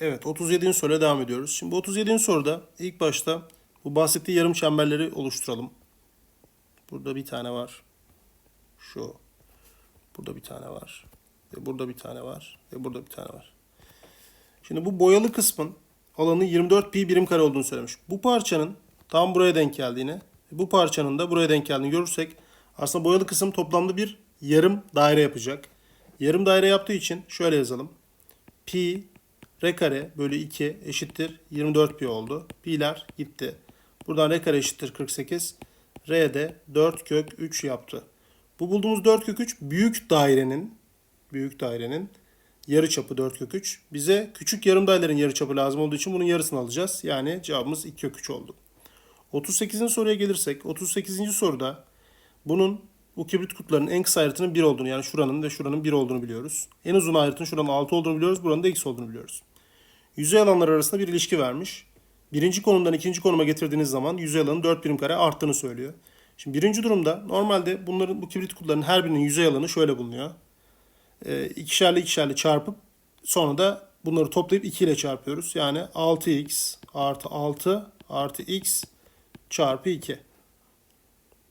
Evet 37. soruya devam ediyoruz. Şimdi bu 37. soruda ilk başta bu bahsettiği yarım çemberleri oluşturalım. Burada bir tane var. Şu. Burada bir tane var. Ve burada bir tane var. Ve burada bir tane var. Şimdi bu boyalı kısmın alanı 24 pi birim kare olduğunu söylemiş. Bu parçanın tam buraya denk geldiğini, bu parçanın da buraya denk geldiğini görürsek aslında boyalı kısım toplamda bir yarım daire yapacak. Yarım daire yaptığı için şöyle yazalım. Pi r kare bölü 2 eşittir 24 pi oldu. Pi'ler gitti. Buradan r kare eşittir 48. R de 4 kök 3 yaptı. Bu bulduğumuz 4 kök 3 büyük dairenin büyük dairenin yarı çapı 4 kök 3. Bize küçük yarım dairelerin yarı çapı lazım olduğu için bunun yarısını alacağız. Yani cevabımız 2 kök 3 oldu. 38. soruya gelirsek 38. soruda bunun bu kibrit kutularının en kısa ayrıtının 1 olduğunu yani şuranın ve şuranın 1 olduğunu biliyoruz. En uzun ayrıtının şuranın 6 olduğunu biliyoruz. Buranın da x olduğunu biliyoruz. Yüzey alanları arasında bir ilişki vermiş. Birinci konumdan ikinci konuma getirdiğiniz zaman yüzey alanı 4 birim kare arttığını söylüyor. Şimdi birinci durumda normalde bunların bu kibrit kutularının her birinin yüzey alanı şöyle bulunuyor. E, ikişerli ikişerli çarpıp sonra da bunları toplayıp 2 ile çarpıyoruz. Yani 6x artı 6 artı x çarpı 2.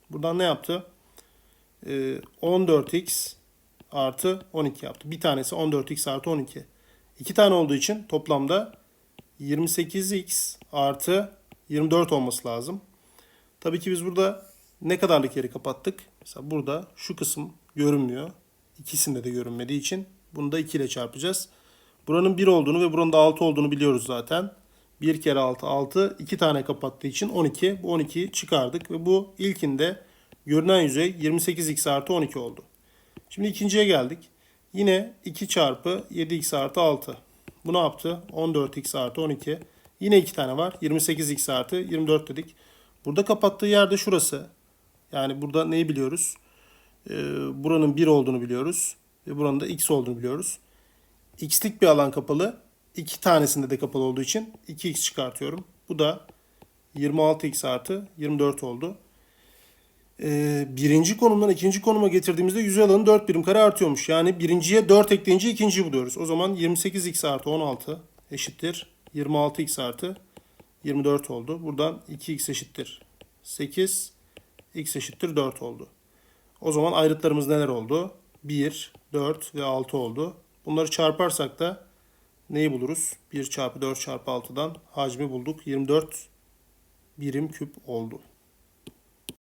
Buradan ne yaptı? Ee, 14x artı 12 yaptı. Bir tanesi 14x artı 12. İki tane olduğu için toplamda 28x artı 24 olması lazım. Tabii ki biz burada ne kadarlık yeri kapattık? Mesela burada şu kısım görünmüyor. İkisinde de görünmediği için bunu da 2 ile çarpacağız. Buranın 1 olduğunu ve buranın da 6 olduğunu biliyoruz zaten. 1 kere 6 6. 2 tane kapattığı için 12. Bu 12'yi çıkardık ve bu ilkinde görünen yüzey 28x artı 12 oldu. Şimdi ikinciye geldik. Yine 2 çarpı 7x artı 6. Bu ne yaptı? 14x artı 12. Yine 2 tane var. 28x artı 24 dedik. Burada kapattığı yerde şurası. Yani burada neyi biliyoruz? Ee, buranın 1 olduğunu biliyoruz. Ve buranın da x olduğunu biliyoruz. x'lik bir alan kapalı. İki tanesinde de kapalı olduğu için 2x çıkartıyorum. Bu da 26x artı 24 oldu. Ee, birinci konumdan ikinci konuma getirdiğimizde yüzey alanı 4 birim kare artıyormuş. Yani birinciye 4 ekleyince ikinciyi buluyoruz. O zaman 28x artı 16 eşittir. 26x artı 24 oldu. Buradan 2x eşittir 8, x eşittir 4 oldu. O zaman ayrıtlarımız neler oldu? 1, 4 ve 6 oldu. Bunları çarparsak da neyi buluruz? 1 çarpı 4 çarpı 6'dan hacmi bulduk. 24 birim küp oldu.